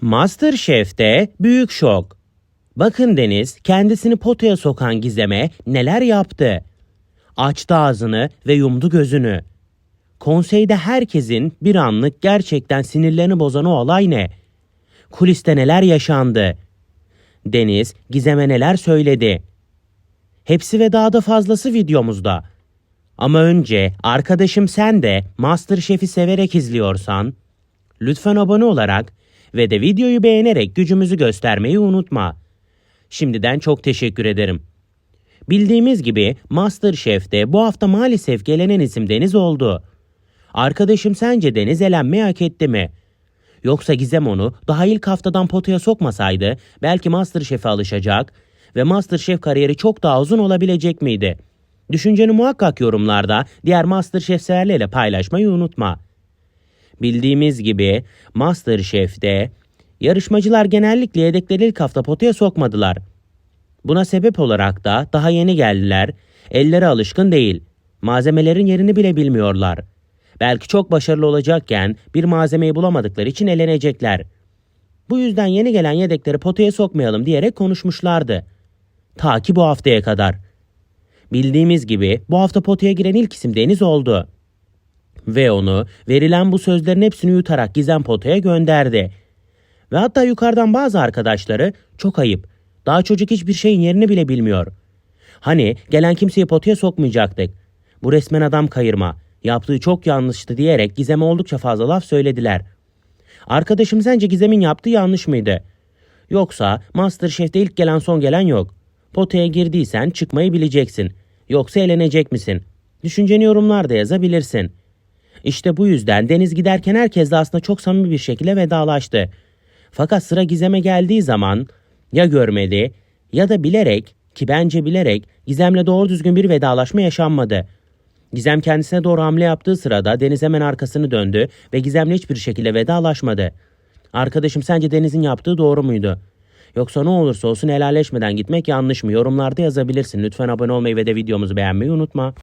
Masterchef'te büyük şok. Bakın Deniz kendisini potaya sokan Gizem'e neler yaptı. Açtı ağzını ve yumdu gözünü. Konseyde herkesin bir anlık gerçekten sinirlerini bozan o olay ne? Kuliste neler yaşandı? Deniz Gizem'e neler söyledi? Hepsi ve daha da fazlası videomuzda. Ama önce arkadaşım sen de Masterchef'i severek izliyorsan lütfen abone olarak ve de videoyu beğenerek gücümüzü göstermeyi unutma. Şimdiden çok teşekkür ederim. Bildiğimiz gibi Masterchef'te bu hafta maalesef gelenen isim Deniz oldu. Arkadaşım sence Deniz elenmeyi hak etti mi? Yoksa Gizem onu daha ilk haftadan potaya sokmasaydı belki Masterchef'e alışacak ve Masterchef kariyeri çok daha uzun olabilecek miydi? Düşünceni muhakkak yorumlarda diğer Masterchef severlerle paylaşmayı unutma. Bildiğimiz gibi Masterchef'te yarışmacılar genellikle yedekleri ilk hafta potaya sokmadılar. Buna sebep olarak da daha yeni geldiler, elleri alışkın değil, malzemelerin yerini bile bilmiyorlar. Belki çok başarılı olacakken bir malzemeyi bulamadıkları için elenecekler. Bu yüzden yeni gelen yedekleri potaya sokmayalım diyerek konuşmuşlardı. Ta ki bu haftaya kadar. Bildiğimiz gibi bu hafta potaya giren ilk isim Deniz oldu. Ve onu verilen bu sözlerin hepsini yutarak Gizem potaya gönderdi. Ve hatta yukarıdan bazı arkadaşları çok ayıp. Daha çocuk hiçbir şeyin yerini bile bilmiyor. Hani gelen kimseyi potaya sokmayacaktık. Bu resmen adam kayırma. Yaptığı çok yanlıştı diyerek Gizem'e oldukça fazla laf söylediler. Arkadaşım sence Gizem'in yaptığı yanlış mıydı? Yoksa Masterchef'te ilk gelen son gelen yok. Potaya girdiysen çıkmayı bileceksin. Yoksa elenecek misin? Düşünceni yorumlarda yazabilirsin. İşte bu yüzden Deniz giderken herkesle aslında çok samimi bir şekilde vedalaştı. Fakat sıra Gizem'e geldiği zaman ya görmedi ya da bilerek ki bence bilerek Gizem'le doğru düzgün bir vedalaşma yaşanmadı. Gizem kendisine doğru hamle yaptığı sırada Deniz hemen arkasını döndü ve Gizem'le hiçbir şekilde vedalaşmadı. Arkadaşım sence Deniz'in yaptığı doğru muydu? Yoksa ne olursa olsun helalleşmeden gitmek yanlış mı? Yorumlarda yazabilirsin. Lütfen abone olmayı ve de videomuzu beğenmeyi unutma.